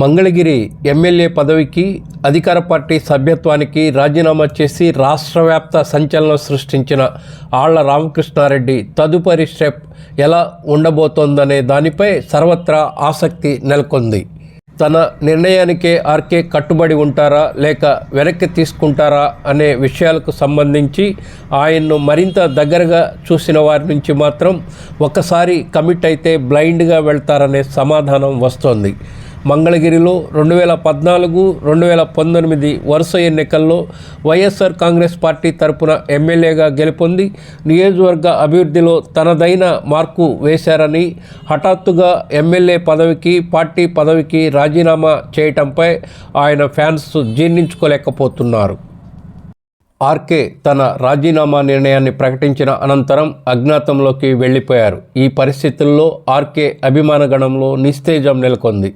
Mangalagiri MLA పదవికి అధికార party సభ్యత్వానికి రాజీనామా చేసి రాష్ట్రవ్యాప్త సంచలనం సృష్టించిన ఆళ్ళ రామకృష్ణారెడ్డి తదుపరి స్టెప్ ఎలా ఉండబోతోందనే దానిపై సర్వత్రా ఆసక్తి నెలకొంది. తన నిర్ణయానికే ఆర్కే కట్టుబడి ఉంటారా లేక వెనక్కి తీసుకుంటారా అనే విషయాలకు సంబంధించి ఆయన్ను మరింత దగ్గరగా చూసిన వారి నుంచి మాత్రం ఒకసారి కమిట్ అయితే బ్లైండ్గా వెళ్తారనే సమాధానం వస్తోంది. మంగళగిరిలో రెండు వేల పద్నాలుగు రెండు వేల పంతొమ్మిది వరుస ఎన్నికల్లో వైఎస్ఆర్ కాంగ్రెస్ పార్టీ తరపున ఎమ్మెల్యేగా గెలుపొంది నియోజకవర్గ అభివృద్ధిలో తనదైన మార్కు వేశారని హఠాత్తుగా ఎమ్మెల్యే పదవికి పార్టీ పదవికి రాజీనామా చేయటంపై ఆయన ఫ్యాన్స్ జీర్ణించుకోలేకపోతున్నారు. ఆర్కే తన రాజీనామా నిర్ణయాన్ని ప్రకటించిన అనంతరం అజ్ఞాతంలోకి వెళ్ళిపోయారు. ఈ పరిస్థితుల్లో ఆర్కే అభిమానగణంలో నిస్తేజం నెలకొంది.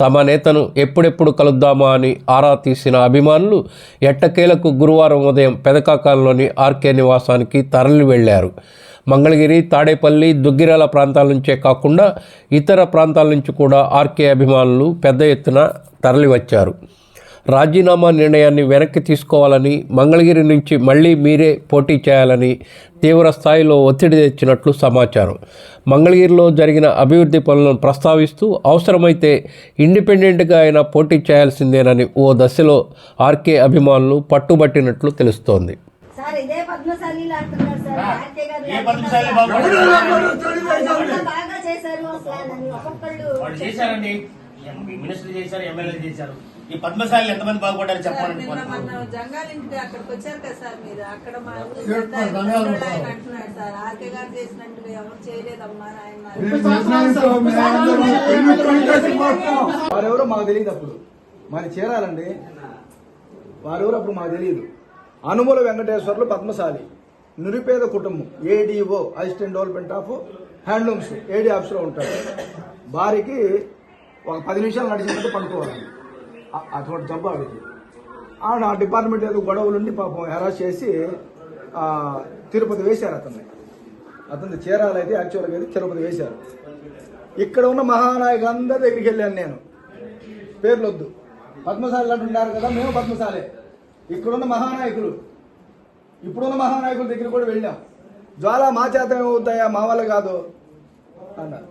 తమ నేతను ఎప్పుడెప్పుడు కలుద్దామా అని ఆరా తీసిన అభిమానులు ఎట్టకేలకు గురువారం ఉదయం పెదకాకాలంలోని ఆర్కే నివాసానికి తరలి వెళ్ళారు మంగళగిరి తాడేపల్లి దుగ్గిరాల ప్రాంతాల నుంచే కాకుండా ఇతర ప్రాంతాల నుంచి కూడా ఆర్కే అభిమానులు పెద్ద ఎత్తున తరలివచ్చారు. రాజీనామా నిర్ణయాన్ని వెనక్కి తీసుకోవాలని మంగళగిరి నుంచి మళ్ళీ మీరే పోటీ చేయాలని తీవ్ర స్థాయిలో ఒత్తిడి తెచ్చినట్లు సమాచారం. మంగళగిరిలో జరిగిన అభివృద్ధి పనులను ప్రస్తావిస్తూ అవసరమైతే ఇండిపెండెంట్గా అయినా పోటీ చేయాల్సిందేనని ఓ దశలో ఆర్కే అభిమానులు పట్టుబట్టినట్లు తెలుస్తోంది. సార్ ఇదే సార్. ఆర్కే గారు బాగా చేశారు ఒక్కొక్కళ్ళు చేశారండి. మినిస్టర్ చేశారు ఎమ్మెల్యే చేశారు. ఈ పద్మశాలి ఎంతమంది బాగుపడ్డారు చెప్పండి నిన్న మన జంగాలింటి అక్కడికి వచ్చారు కదా సార్ మీరు. అక్కడ మా ఊరు పెద్ద ఆయన ఆయన అంటున్నాడు సార్. ఆర్కే గారు చేసినట్టుగా ఎవరు చేయలేదమ్మా ఆయన వారెవరో మాకు తెలియదు అప్పుడు. మరి చేరాలండి. వారెవరో అప్పుడు మాకు తెలియదు. అనుమూల వెంకటేశ్వర్లు పద్మశాలి. నిరుపేద కుటుంబం. ADO assistant development of handlooms AD ఆఫీస్లో ఉంటాడు. భార్యకి ఒక పది నిమిషాలు నడిచినట్టు పండుకోవాలి. అటువంటి జబ్బు ఆవిడకి ఆవిడ ఆ డిపార్ట్మెంట్ ఏదో గొడవలుండి పాపం హెరాస్ చేసి తిరుపతి వేశారు అతన్ని. అతను చీరాలైతే యాక్చువల్గా అయితే తిరుపతి వేశారు. ఇక్కడ ఉన్న మహానాయకు అందరి దగ్గరికి వెళ్ళాను నేను. పేర్లు వద్దు పద్మశాలి అంటున్నారు కదా మేము పద్మశాలే. ఇక్కడున్న మహానాయకులు. ఇప్పుడున్న మహానాయకుల దగ్గర కూడా వెళ్ళాం. జ్వాల మా చేత ఏమవుతాయా మా వల్ల కాదు. అన్నారు.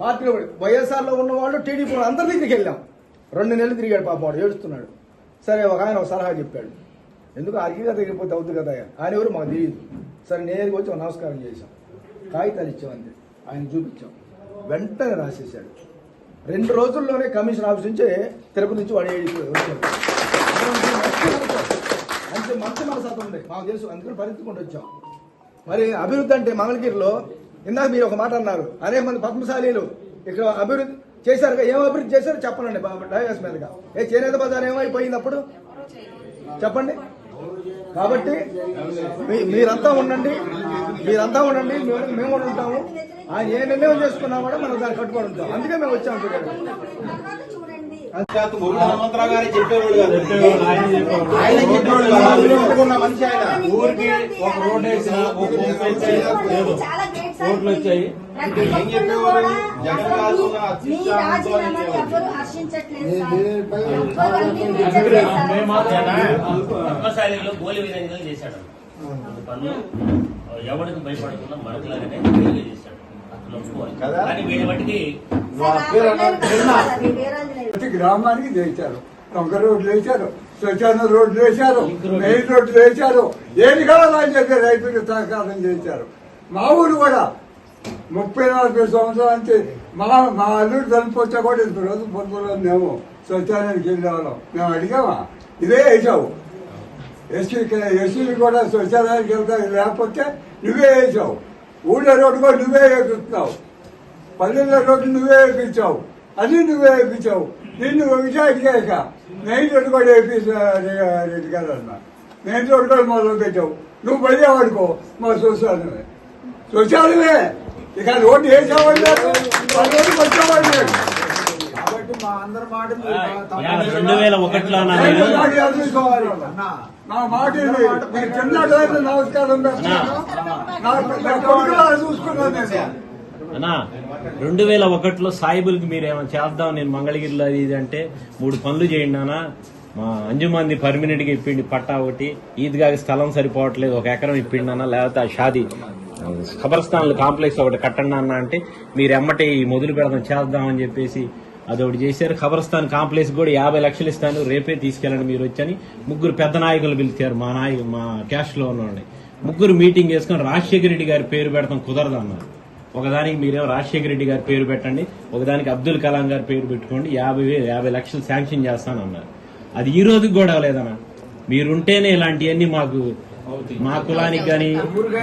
పార్టీలో వైఎస్ఆర్లో ఉన్న వాళ్ళు టీడీపీ అందరి దగ్గరికి వెళ్ళాం. రెండు నెలలు తిరిగాడు పాపం వాడు ఏడుస్తున్నాడు. సరే ఒక ఆయన ఒక సలహా చెప్పాడు. ఎందుకు అర్గి గారి దగ్గరికి అవుతుంది కదా? ఆయన ఎవరు మాకు తెలియదు. సరే నేను వచ్చి నమస్కారం చేశాం. కాగితాలు ఇచ్చాం ఆయన చూపించాం. వెంటనే రాసేసాడు రెండు రోజుల్లోనే కమిషన్ ఆఫీస్ నుంచి తిరుపతి నుంచి వాడు వచ్చాడు. మంచి మంచి మనసత్వం ఉంది. మాకు తెలుసు అందుకని పరిస్థితుకుంటూ వచ్చాం. మరి అభివృద్ధి అంటే మంగళగిరిలో ఇందాక మీరు ఒక మాట అన్నారు. అనేక మంది పద్మశాలీలు ఇక్కడ అభివృద్ధి చేశారు ఏం అభివృద్ధి చేశారో? చెప్పనండి డైవర్స్ మీదగా. ఏ చేనేత బజార్ ఏమైపోయింది అప్పుడు? చెప్పండి. కాబట్టి మీరంతా ఉండండి. మీరంతా ఉండండి. మేము మేము కూడా ఉంటాము. ఆయన ఏ నిర్ణయం చేసుకున్నా కూడా మనం దాన్ని కట్టుబడి ఉంటాం. అందుకే మేము వచ్చాము చూడండి హనుమంతరావు గారు మనిషి ఆయన ఊరికి ఒక రోడ్ వేసిన ఒక ఓట్లు వచ్చాయి. గోలి విధంగా చేశాడు. పనులు ఎవరికి భయపడకుండా మనకులాగానే క్లియర్గా చేశాడు. కానీ వీడి మట్టికి. ప్రతి గ్రామానికి చేశారు టొంక రోడ్లు వేశారు శ్మశాన రోడ్లు వేశారు మెయిన్ రోడ్లు వేశారు ఏది కావాలని చెప్పి రైతులకు సహకారం చేశారు. మా ఊరు కూడా ముప్పై నలభై సంవత్సరానికి మా మా అల్లుడు చనిపోతే కూడా ఇంత రోజు పొద్దులో మేము శౌచాలయానికి వెళ్ళేవాళ్ళం మేము అడిగామా ఇదే వేసావు ఎస్సీ ఎస్సీలు కూడా శౌచాలయానికి వెళ్తా లేకపోతే నువ్వే వేసావు ఊళ్ళో రోడ్డు కూడా నువ్వే వేపిస్తున్నావు పల్లెల్లో రోడ్డు నువ్వే వేయించావు అన్నీ నువ్వే వేయించావు నిన్ను ఒకటే మెయిన్ రోడ్డు కూడా వేపించారు రెడ్డి గారు అన్న మెయిన్ రోడ్డు కూడా మొదలు పెట్టావు నువ్వు పడేవాడుకో మా శ్మశానమే ఇక రోడ్డు వేసావాడు రోడ్డు వచ్చేవాడు లేడు. కాబట్టి మా అందరి మాట రెండు వేల ఒకటిలో నా నేను. మాట అందుకోవాలి. నా మాట ఇది. మీరు నమస్కారం చూసుకున్నాను నేను. అన్నా రెండు వేల ఒకటిలో సాయిబుల్కి మీరు ఏమైనా చేద్దాం నేను మంగళగిరిలో అది ఇది అంటే మూడు పనులు చేయండి నాన్న మా అంజుమంది పర్మినెంట్గా ఇప్పిండి పట్టా ఒకటి. ఈద్గాకి స్థలం సరిపోవట్లేదు ఒక ఎకరం ఇప్పిండి అన్న లేకపోతే ఆ షాది. ఖబర్స్థాన్లు కాంప్లెక్స్ ఒకటి కట్టండి అన్న అంటే మీరు ఎమ్మటే ఈ మొదలు పెడదాం చేద్దామని చెప్పేసి అది ఒకటి చేశారు. ఖబర్స్థాన్ కాంప్లెక్స్ కూడా యాభై లక్షలు ఇస్తాను రేపే తీసుకెళ్ళండి మీరు వచ్చని ముగ్గురు పెద్ద నాయకులు పిలిచారు మా నాయకు మా క్యాష్లో ఉన్నవాడిని ముగ్గురు మీటింగ్ చేసుకుని రాజశేఖర రెడ్డి గారి పేరు పెడతాం కుదరదు అన్నారు. ఒకదానికి మీరేమో రాజశేఖర రెడ్డి గారి పేరు పెట్టండి ఒకదానికి అబ్దుల్ కలాం గారి పేరు పెట్టుకోండి యాభై వే- యాభై లక్షలు శాంక్షన్ చేస్తానన్నారు. అది ఈ రోజుకి కూడా లేదన్నా మీరుంటేనే ఇలాంటివన్నీ మాకు మా కులానికి గాని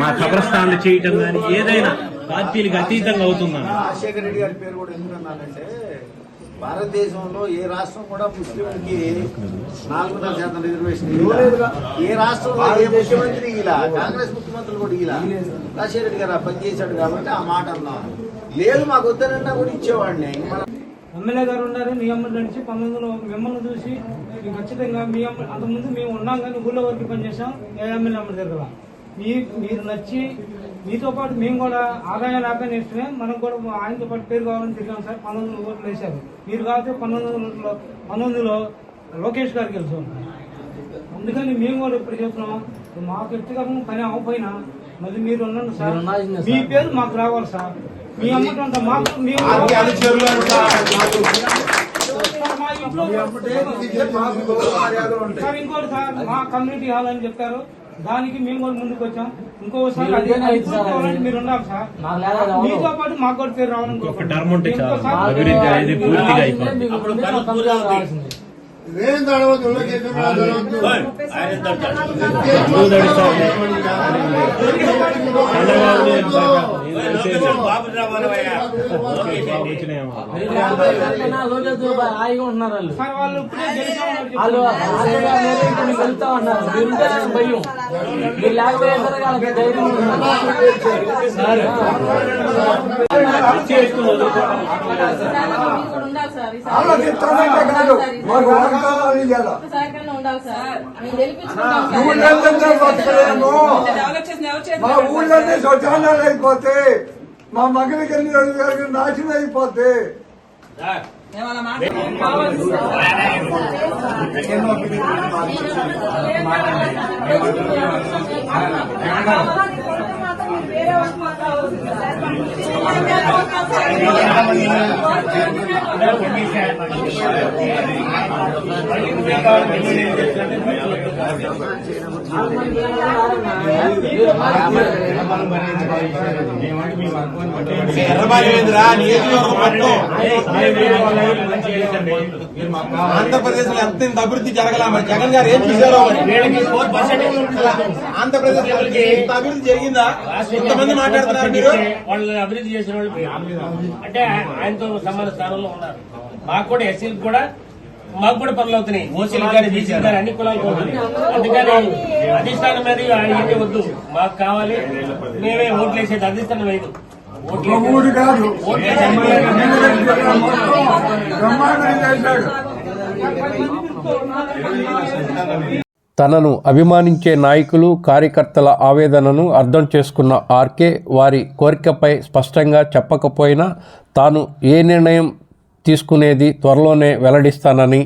మా కబ్రస్థాన్లు చేయటం గాని ఏదైనా పార్టీలకు అతీతంగా అవుతుందన్న రాజశేఖర రెడ్డి గారి పేరు కూడా ఎందుకన్నానంటే భారతదేశంలో ఏ రాష్ట్రం కూడా ముస్లింలకి నాలుగున్నర శాతం రిజర్వేషన్ ఇవ్వలేదుగా. ఏ రాష్ట్రంలో ఏ ముఖ్యమంత్రి ఇలా కాంగ్రెస్ ముఖ్యమంత్రులు కూడా ఇలా రాజశేఖర రెడ్డి గారు ఆ పని చేశాడు కాబట్టి ఆ మాట అన్నాను. లేదు మాకు వద్దనన్నా కూడా ఇచ్చేవాడిని. ఎమ్మెల్యే గారు ఉన్నారు మీ అమ్మడి నుంచి పంతొమ్మిదిలో మిమ్మల్ని చూసి మీకు ఖచ్చితంగా మీ అమ్మ అంతకుముందు మేము ఉన్నాం కానీ ఊళ్ళో వరకు పనిచేసాం ఏ ఎమ్మెల్యే అమ్మడి దగ్గర మీ మీరు నచ్చి మీతో పాటు మేము కూడా ఆదాయం లేక నేర్చుకునే మనం కూడా ఆయనతో పాటు పేరు కావాలని తిరిగాం సార్ పంతొమ్మిది వందల ఓట్లు వేశారు. మీరు కాబట్టి పంతొమ్మిది వందల పంతొమ్మిదిలో లోకేష్ గారికి వెళ్తాం అందుకని మేము కూడా ఇప్పుడు చెప్తున్నాం మాకు వ్యక్తిగతంగా పని అవ్వకపోయినా మళ్ళీ మీరు ఉండండి సార్. మీ పేరు మాకు రావాలి సార్. సార్ ఇంకోటి సార్ మా కమ్యూనిటీ హాల్ అని చెప్పారు. దానికి మేము కూడా ముందుకు వచ్చాం. ఇంకోసారి అది మీరు ఉండాలి సార్. మీతో పాటు మాకు కూడా పేరు రావాలని ఒక టర్మ్ ఉంటే చాలు. ఇంకోసారి నేను? వచ్చినాయేమో. హాయిగా ఉంటున్నారు వాళ్ళు సార్ వాళ్ళు ఇప్పుడే గెలిచామని వాళ్ళు చెప్తున్నారు. హ్యాపీగా మీరు ఇక్కడ మీకు వెళ్తా ఉన్నారు మీరుంటే నాకు భయం మీరు లేకపోయేసరికి వాళ్ళకి ధైర్యం ఉంటుంది. వాగ్దానాలు ఇవ్వాలా ఊళ్ళంతా బతకలేము మా ఊళ్ళన్నీ శౌచాలయాలు అయిపోతే మా మగనికి గారికి నాశనం అయిపోతే. సార్, ఆంధ్రప్రదేశ్లో ఎంత ఇంత అభివృద్ధి జరగల? మరి జగన్ గారు ఏం చేశారో మరి. వీళ్ళకి 4% ఆంధ్రప్రదేశ్లో ఇంత అభివృద్ధి జరిగిందా? ఇంతమంది మాట్లాడుతున్నారు మీరు? వాళ్ళని అభివృద్ధి చేసిన వాళ్ళు అంటే ఆయనతో సమాన స్థానంలో ఉన్నారు. మాకు కూడా ఎస్సీలకు కూడా మాకు కూడా పనులు అవుతున్నాయి. ఓసీలకు కానీ బీసీలకు కానీ అన్ని కులాలకు అవుతున్నాయి. అందుకని అధిష్టానం మీద అడిగితే వద్దు. మాకు కావాలి. మేమే ఓట్లు వేసేది అధిష్టానం వేయదు ఓట్లు కాదు. ఓట్లు తనను అభిమానించే నాయకులు కార్యకర్తల ఆవేదనను అర్థం చేసుకున్న ఆర్కే వారి కోరికపై స్పష్టంగా చెప్పకపోయినా తాను ఏ నిర్ణయం తీసుకునేది త్వరలోనే వెల్లడిస్తానని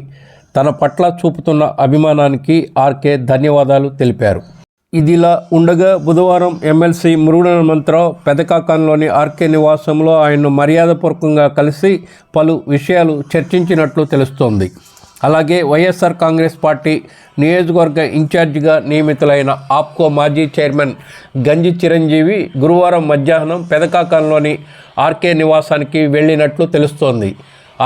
తన పట్ల చూపుతున్న అభిమానానికి ఆర్కే ధన్యవాదాలు తెలిపారు. ఇదిలా ఉండగా బుధవారం ఎమ్మెల్సీ మురుగుడు హనుమంతరావు పెదకాకంలోని ఆర్కే నివాసంలో ఆయన్ను మర్యాదపూర్వకంగా కలిసి పలు విషయాలు చర్చించినట్లు తెలుస్తోంది. అలాగే వైఎస్ఆర్ కాంగ్రెస్ పార్టీ నియోజకవర్గ ఇన్ఛార్జిగా నియమితులైన ఆప్కో మాజీ చైర్మన్ గంజి చిరంజీవి గురువారం మధ్యాహ్నం పెదకాకంలోని ఆర్కే నివాసానికి వెళ్ళినట్లు తెలుస్తోంది.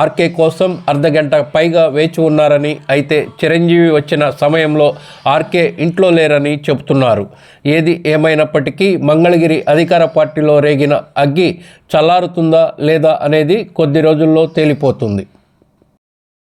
ఆర్కే కోసం అర్ధగంట పైగా వేచి ఉన్నారని అయితే చిరంజీవి వచ్చిన సమయంలో ఆర్కే ఇంట్లో లేరని చెబుతున్నారు. ఏది ఏమైనప్పటికీ మంగళగిరి అధికార పార్టీలో రేగిన అగ్గి చల్లారుతుందా లేదా అనేది కొద్ది రోజుల్లో తేలిపోతుంది.